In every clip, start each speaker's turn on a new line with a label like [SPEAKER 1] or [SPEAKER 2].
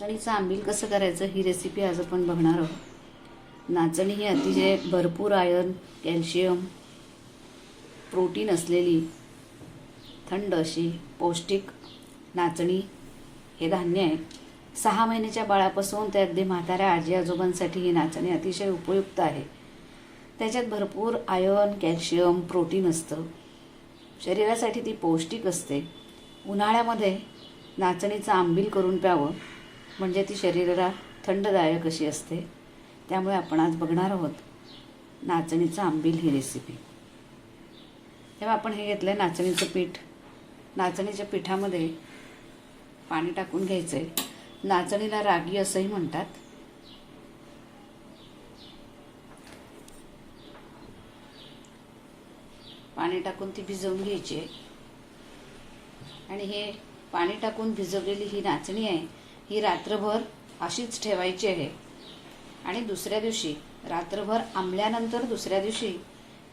[SPEAKER 1] नाचणीचं आंबील कसं करायचं ही रेसिपी आज आपण बघणार आहोत. नाचणी ही अतिशय भरपूर आयर्न कॅल्शियम प्रोटीन असलेली थंड अशी पौष्टिक नाचणी हे धान्य आहे. सहा महिन्याच्या बाळापासून ते अगदी म्हाताऱ्या आजी आजोबांसाठी ही नाचणी अतिशय उपयुक्त आहे. त्याच्यात भरपूर आयर्न कॅल्शियम प्रोटीन असतं. शरीरासाठी ती पौष्टिक असते. उन्हाळ्यामध्ये नाचणीचं आंबील करून प्यावं. म्हणजे ती शरीराला थंडदायक अशी असते. त्यामुळे आपण आज बघणार आहोत नाचणीचं आंबील ही रेसिपी तेव्हा आपण हे घेतलं आहे नाचणीचं पीठ. नाचणीच्या पिठामध्ये पाणी टाकून घ्यायचं आहे नाचणीला रागी असंही म्हणतात. पाणी टाकून ती भिजवून घ्यायची आहे. आणि हे पाणी टाकून भिजवलेली ही नाचणी आहे ही रात्रभर अशीच ठेवायची आहे. आणि दुसऱ्या दिवशी रात्रभर आंबल्यानंतर दुसऱ्या दिवशी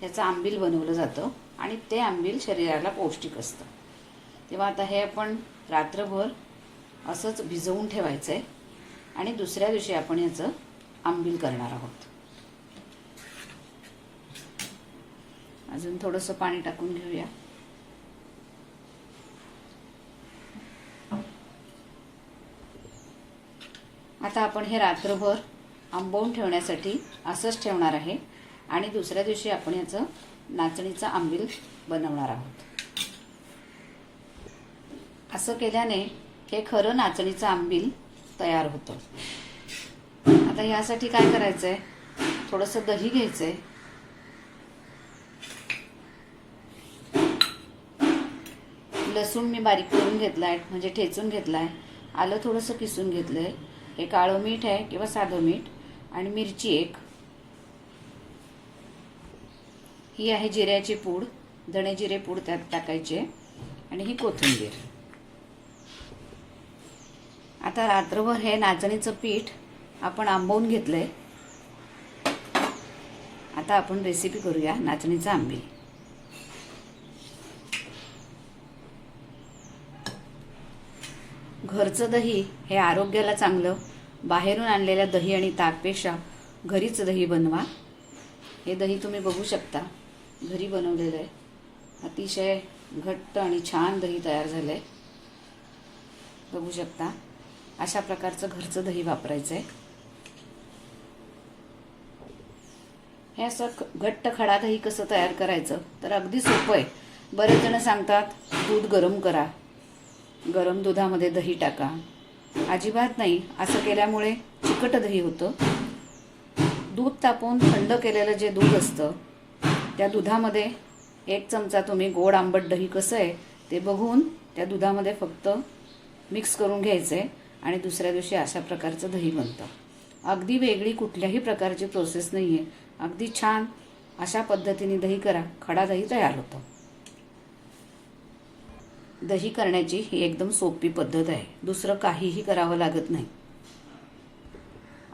[SPEAKER 1] याचं आंबील बनवलं जातं आणि ते आंबील शरीराला पौष्टिक असतं. तेव्हा आता हे आपण रात्रभर असंच भिजवून ठेवायचं आहे आणि दुसऱ्या दिवशी आपण याचं आंबील करणार आहोत. अजून थोडंसं पाणी टाकून घेऊया. आता आपण हे रात्रभर आंबवून ठेवण्यासाठी असंच ठेवणार आहे. आणि दुसऱ्या दिवशी आपण याचं नाचणीचं आंबील बनवणार आहोत. असं केल्याने हे खरं नाचणीचं आंबील तयार होतं. आता यासाठी काय करायचं आहे थोडंसं दही घ्यायचं आहे लसूण मी बारीक करून घेतला आहे म्हणजे ठेचून घेतला आहे आलं थोडंसं किसून घेतलं आहे हे काळं मीठ आहे किंवा साधं मीठ आणि मिरची एक. ही आहे जिऱ्याची पूड धणे जिरे पूड त्यात टाकायचे आणि ही कोथिंबीर. आता रात्रभर हे नाचणीचं पीठ आपण आंबवून घेतलंय. आता आपण रेसिपी करूया नाचणीचं आंबील घरचं दही हे आरोग्याला चांगलं बाहेरून आणलेल्या दही आणि ताकपेक्षा घरीच दही बनवा. हे दही तुम्ही बघू शकता. घरी बनवलेलं आहे. अतिशय घट्ट आणि छान दही तयार झालं आहे बघू शकता. अशा प्रकारचं घरचं दही वापरायचं आहे हे असं ख- घट्ट खडा दही कसं तयार करायचं? तर अगदी सोपं आहे. बरेच जण सांगतात दूध गरम करा. गरम दुधामध्ये दही टाका. अजिबात नाही. असं केल्यामुळे चिकट दही होतं. दूध तापवून थंड केलेलं जे दूध असतं त्या दुधामध्ये एक चमचा तुम्ही गोड आंबट दही कसं आहे ते बघून त्या दुधामध्ये फक्त मिक्स करून घ्यायचं आहे आणि दुसऱ्या दिवशी अशा प्रकारचं दही बनतं. अगदी वेगळी कुठल्याही प्रकारची प्रोसेस नाही आहे अगदी छान अशा पद्धतीने दही करा. खडा दही तयार होतं. दही करण्याची ही एकदम सोपी पद्धत आहे. दुसरं काहीही करावं लागत नाही.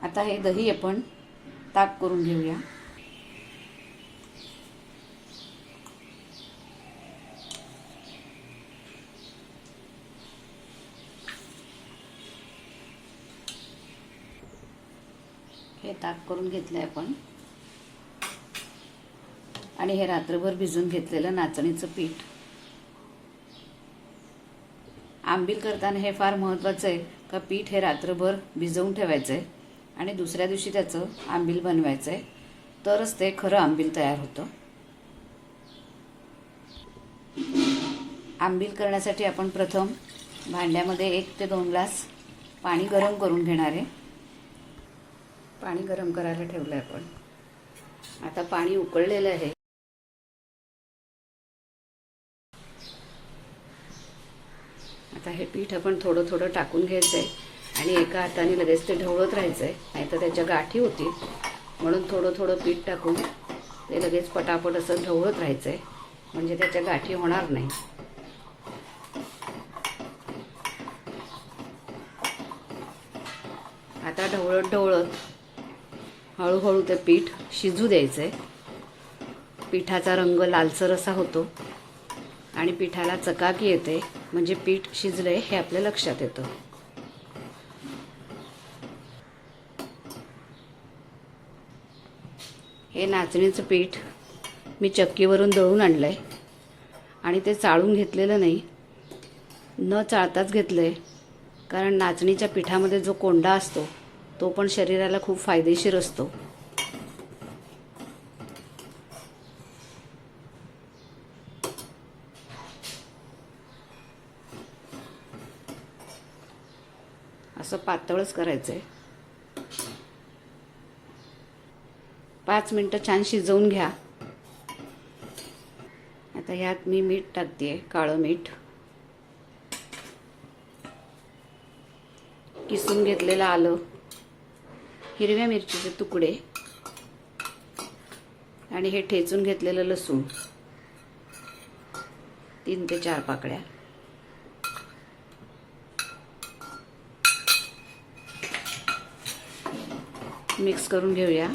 [SPEAKER 1] आता हे दही आपण ताक करून घेऊया. हे ताक करून घेतलं आहे आपण. आणि हे रात्रभर भिजून घेतलेलं नाचणीचं पीठ. आंबील करताना हे फार महत्त्वाचं आहे का पीठ हे रात्रभर भिजवून ठेवायचं आहे आणि दुसऱ्या दिवशी त्याचं आंबील बनवायचं आहे तरच ते खरं आंबील तयार होतं. आंबील करण्यासाठी आपण प्रथम भांड्यामध्ये एक ते दोन ग्लास पाणी गरम करून घेणार आहे. पाणी गरम करायला ठेवलं आहे आपण. आता पाणी उकळलेलं आहे. आता हे पीठ आपण थोडं थोडं टाकून घ्यायचं आहे आणि एका हाताने लगेच ते ढवळत राहायचं आहे नाहीतर त्याच्या गाठी होतील. म्हणून थोडं थोडं पीठ टाकून ते लगेच पटापट असं ढवळत राहायचं आहे म्हणजे त्याच्या गाठी होणार नाही. आता ढवळत ढवळत हळूहळू ते पीठ शिजू द्यायचं आहे पिठाचा रंग लालसर असा होतो. आणि पिठाला चकाकी येते. म्हणजे पीठ शिजलं आहे हे आपल्या लक्षात येतं. हे नाचणीचं पीठ मी चक्कीवरून दळून आणलं आहे आणि ते चाळून घेतलेलं नाही. न चाळताच घेतलं आहे कारण नाचणीच्या पिठामध्ये जो कोंडा असतो तो पण शरीराला खूप फायदेशीर असतो. असं पातळच करायचं आहे पाच मिनटं छान शिजवून घ्या. आता ह्यात मी मीठ टाकते काळं मीठ. किसून घेतलेलं आलं हिरव्या मिरचीचे तुकडे. आणि हे ठेचून घेतलेलं लसूण. तीन ते चार पाकळ्या. मिक्स करून घेऊया.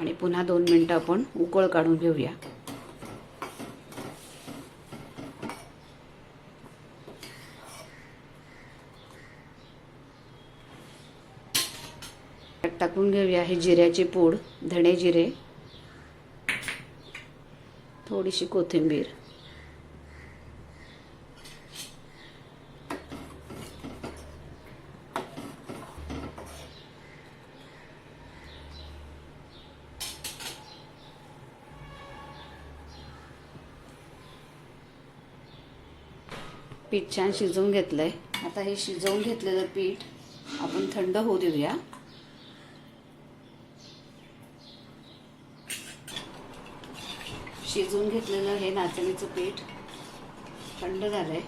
[SPEAKER 1] आणि पुन्हा दोन मिनटं आपण उकळ काढून घेऊया. टाकून घेऊया हे जिऱ्याची पूड धणे जिरे थोडीशी कोथिंबीर. पीठ छान शिजवून घेतलं आहे आता हे शिजवून घेतलेलं पीठ आपण थंड होऊ देऊया. शिजवून घेतलेलं हे नाचणीचं पीठ थंड झालंय.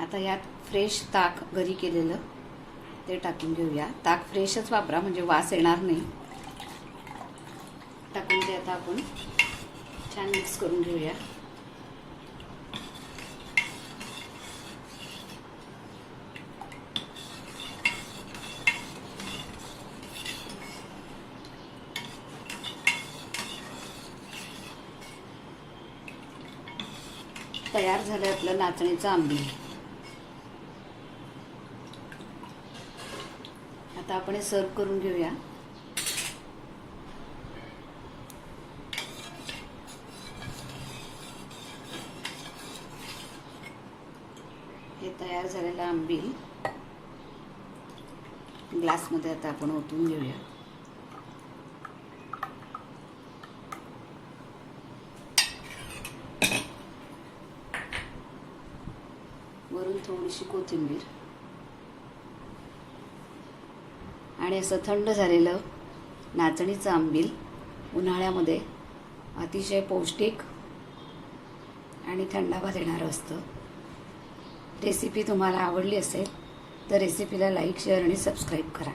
[SPEAKER 1] आता यात फ्रेश ताक घरी केलेलं ते टाकून घेऊया. ताक फ्रेशच वापरा म्हणजे वास येणार नाही. टाकून ते आता आपण छान मिक्स करून घेऊया. तयार झालं आपलं नाचणीचं आंबी. आता आपण हे सर्व करून घेऊया. हे तयार झालेलं आंबील. ग्लासमध्ये आता आपण ओतून घेऊया. वरून थोडीशी कोथिंबीर. आणि असं थंड झालेलं नाचणीचं आंबील उन्हाळ्यामध्ये अतिशय पौष्टिक आणि थंडावा देणारं असतं. रेसिपी तुम्हाला आवडली असेल तर रेसिपीला लाईक शेअर आणि सबस्क्राईब करा.